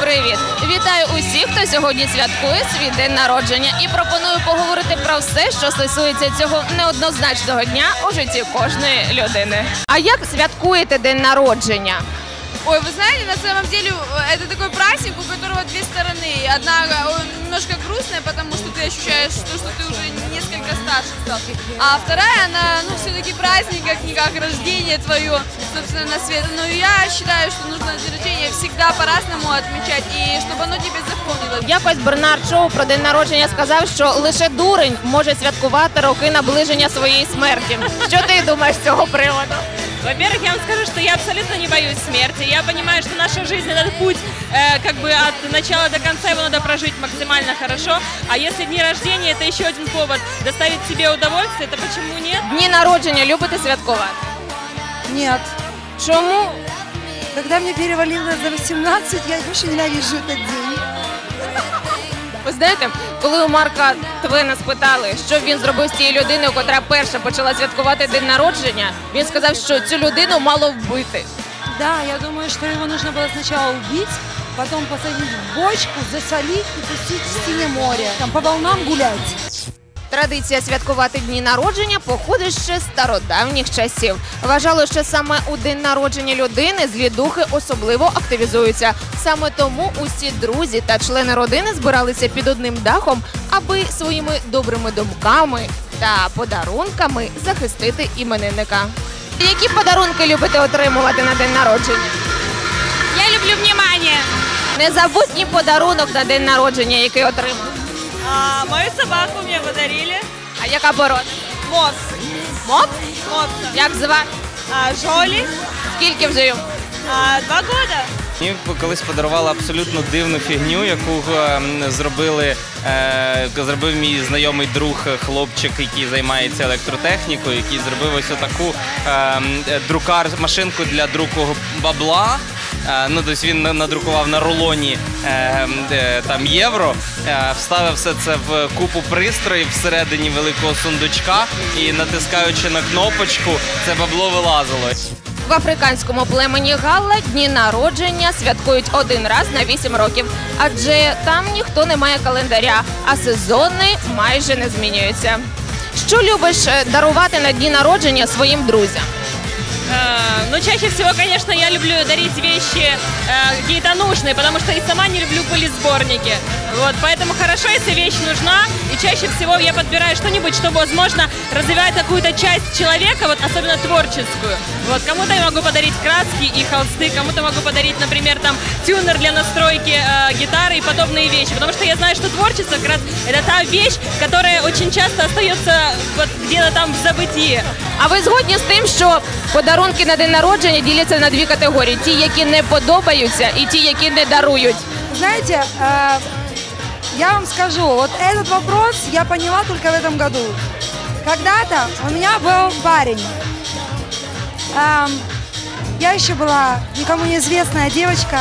Привіт, вітаю усіх, хто сьогодні святкує свій день народження, і пропоную поговорити про все, що стосується цього неоднозначного дня у житті кожної людини. А як святкуєте день народження? Ой, вы знаете, на самом деле э, это такой праздник, у которого две стороны. Одна э, он немножко грустная, потому что ты ощущаешь то, что ты уже несколько старше стал. А вторая, она, ну, все-таки праздник, как-никак, рождение твое, собственно, на свет. Но я считаю, что нужно день рождения всегда по-разному отмечать, и чтобы оно тебе запомнилось. Якось Бернард Шоу про день народження сказав, що лише дурень може святкувати роки наближення своєї смерті. Що ти думаєш з цього приводу? Во-первых, я вам скажу, что я абсолютно не боюсь смерти. Я понимаю, что наша жизнь этот путь, э, как бы от начала до конца его надо прожить максимально хорошо. А если дни рождения это еще один повод доставить себе удовольствие, то почему нет? Дні народження любите святкувати? Нет. Чому? Когда мне перевалило за 18, я больше ненавижу этот день. Ви знаєте, коли у Марка Твена спитали, що він зробив з цією людиною, котра перша почала святкувати день народження, він сказав, що цю людину мало вбити. Да, я думаю, что его нужно было сначала убить, потом посадить в бочку, засолить и пустить в синее море. Там по волнам гулять. Традиція святкувати дні народження походить ще з стародавніх часів. Вважало, що саме у день народження людини злі духи особливо активізуються. Саме тому усі друзі та члени родини збиралися під одним дахом, аби своїми добрими думками та подарунками захистити іменинника. Які подарунки любите отримувати на день народження? Я люблю внимание. Незабутній подарунок на день народження, який отримав. А, мою собаку мне подарили. А яка порода? Мот. Мот? Мот. Як звати? А, Жоли. Скільки вже йому? А, два года. Мені колись подарували абсолютно дивну фігню, яку ем, зробили, е, зробив мій знайомий друг, е, хлопчик, який займається електротехнікою, який зробив ось таку ем, е, друкар машинку для друку бабла. Ну, тобто він на- надрукував на рулоні е, там євро, е, вставив все це в купу пристроїв всередині великого сундучка і натискаючи на кнопочку, це бабло вилазило. В африканському племені Галла дні народження святкують один раз на 8 років, адже там ніхто не має календаря, а сезони майже не змінюються. Що любиш е, дарувати на дні народження своїм друзям? Э, Ну, чаще всего, конечно, я люблю дарить вещи э, какие-то нужные, потому что и сама не люблю пылесборники. Вот, поэтому хорошо, если вещь нужна, и чаще всего я подбираю что-нибудь, что, возможно, развивает какую-то часть человека, вот особенно творческую. Вот, кому-то я могу подарить краски и холсты, кому-то могу подарить, например, там, тюнер для настройки э, гитары и подобные вещи, потому что я знаю, что творчество как раз это та вещь, которая очень часто остается вот где-то там в забытии. А ви згодні з тим, що подарунки на день народження діляться на дві категорії: ті, які не подобаються, і ті, які не дарують. Знаете, э, я вам скажу, вот этот вопрос я поняла только в этом году. Когда-то у меня был парень. Эм, я еще была никому неизвестная девочка,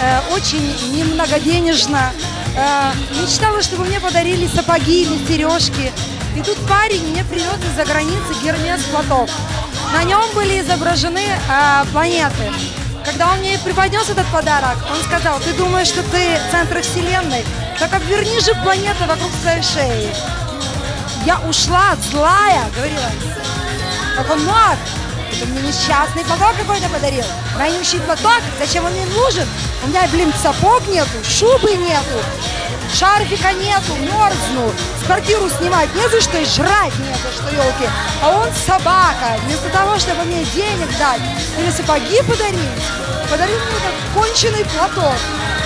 э, очень немногоденежна. Э, мечтала, чтобы мне подарили сапоги или сережки. И тут парень мне привез из-за границы Гермес платок. На нем были изображены э, планеты. Когда он мне преподнес этот подарок, он сказал, ты думаешь, что ты центр вселенной? Так обверни же планету вокруг своей шеи. Я ушла злая, говорила. Как он мог? Это мне несчастный платок какой-то подарил. Воюющий платок? Зачем он мне нужен? У меня, блин, сапог нету, шубы нету, шарфика нету, мерзну. Квартиру снимать не за что и жрать не за что, елки. А он собака. Вместо того, чтобы мне денег дать или сапоги подарить, подарил мне этот конченый платок.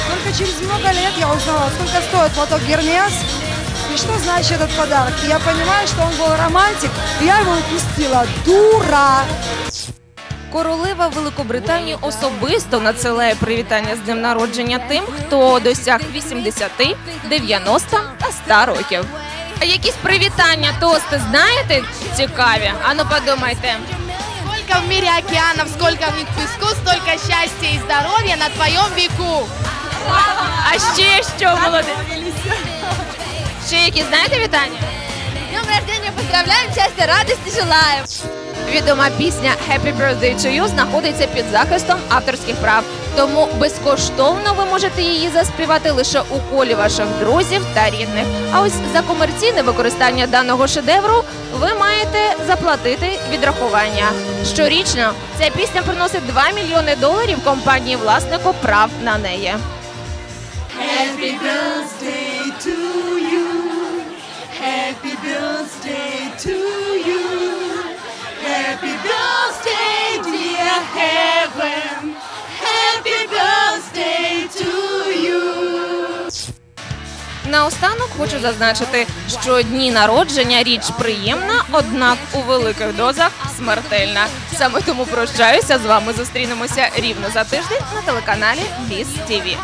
Только через много лет я узнала, сколько стоит платок Гермес и что значит этот подарок. Я понимаю, что он был романтик, и я его упустила. Дура! Королева Великобританії особисто надсилає привітання з днем народження тим, хто досяг 80, 90 та 100 років. А якісь привітання, тости знаєте цікаві? Ану подумайте. Сколько в мире океанов, сколько в них песку, столько счастья и здоровья на твоем веку. А ще що молодець? Ще які знаєте вітання? Днем рождения поздравляем, счастья, радости желаем. Відома пісня «Happy Birthday to You» знаходиться під захистом авторських прав, тому безкоштовно ви можете її заспівати лише у колі ваших друзів та рідних. А ось за комерційне використання даного шедевру ви маєте заплатити відрахування. Щорічно ця пісня приносить 2 мільйони доларів компанії власнику прав на неї. Happy birthday Наостанок хочу зазначити, що дні народження річ приємна, однак у великих дозах смертельна. Саме тому прощаюся з вами. Зустрінемося рівно за тиждень на телеканалі Біс ТІВІ.